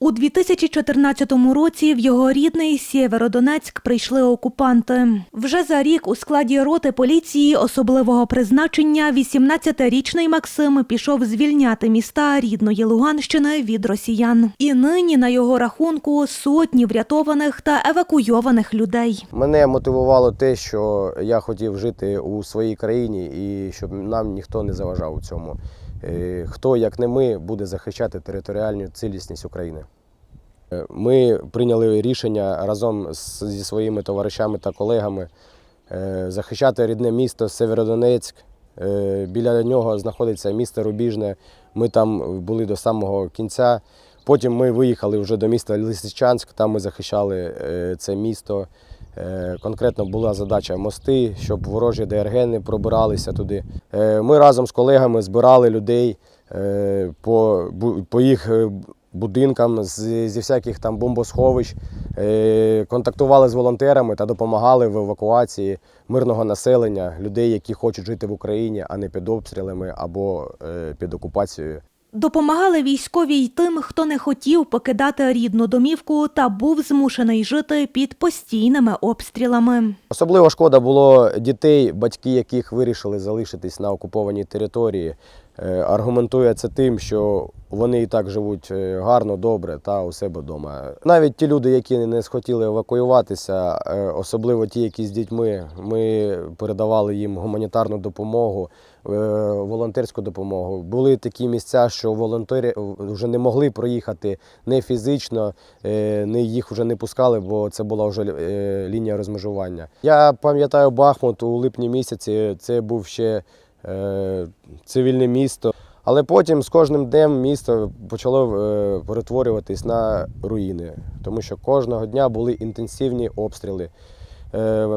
У 2014 році в його рідний Сєвєродонецьк прийшли окупанти. Вже за рік у складі роти поліції особливого призначення 18-річний Максим пішов звільняти міста рідної Луганщини від росіян. І нині на його рахунку сотні врятованих та евакуйованих людей. Мене мотивувало те, що я хотів жити у своїй країні і щоб нам ніхто не заважав у цьому. Е, Хто, як не ми, буде захищати територіальну цілісність України. Е, Ми прийняли рішення разом зі своїми товаришами та колегами е, захищати рідне місто Северодонецьк. Біля нього знаходиться місто Рубіжне. Ми там були до самого кінця. Потім ми виїхали вже до міста Лисичанськ, там ми захищали це місто. Е, Конкретно була задача мости, щоб ворожі ДРГ не пробиралися туди. Е, Ми разом з колегами збирали людей е, по, по їх будинкам з- зі всяких там бомбосховищ, контактували з волонтерами та допомагали в евакуації мирного населення, людей, які хочуть жити в Україні, а не під обстрілами або під окупацією. Допомагали військові й тим, хто не хотів покидати рідну домівку та був змушений жити під постійними обстрілами. Особливо шкода було дітей, батьки яких вирішили залишитись на окупованій території. Е, Аргументує це тим, що вони і так живуть е, гарно, добре та у себе вдома. Навіть ті люди, які не схотіли евакуюватися, е, особливо ті, які з дітьми, ми передавали їм гуманітарну допомогу, е, волонтерську допомогу. Були такі місця, що волонтери вже не могли проїхати не фізично, не їх вже не пускали, бо це була вже лінія розмежування. Я пам'ятаю Бахмут у липні місяці. Це був ще цивільне місто. Але потім з кожним днем місто почало е, перетворюватись на руїни, тому що кожного дня були інтенсивні обстріли. Е,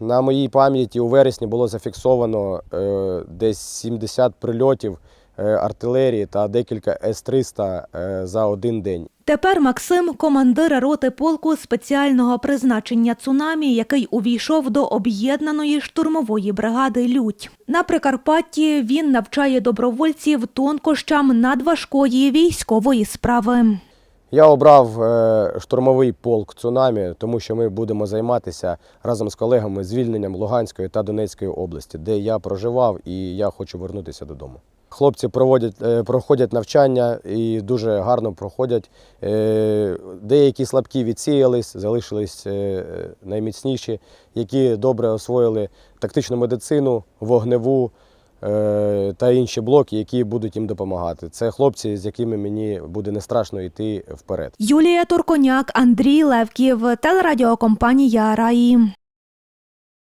На моїй пам'яті у вересні було зафіксовано е, десь 70 прильотів артилерії та декілька С-300 е, за один день. Тепер Максим командир роти полку спеціального призначення цунамі, який увійшов до об'єднаної штурмової бригади Лють. На Прикарпатті він навчає добровольців тонкощам надважкої військової справи. Я обрав е, штурмовий полк цунамі, тому що ми будемо займатися разом з колегами звільненням Луганської та Донецької області, де я проживав і я хочу вернутися додому. Хлопці проводять, е, проходять навчання і дуже гарно проходять. Е, Деякі слабкі відсіялись, залишились е, найміцніші, які добре освоїли тактичну медицину, вогневу та інші блоки, які будуть їм допомагати. Це хлопці, з якими мені буде не страшно йти вперед. Юлія Турконяк, Андрій Левків, телерадіокомпанія Раї.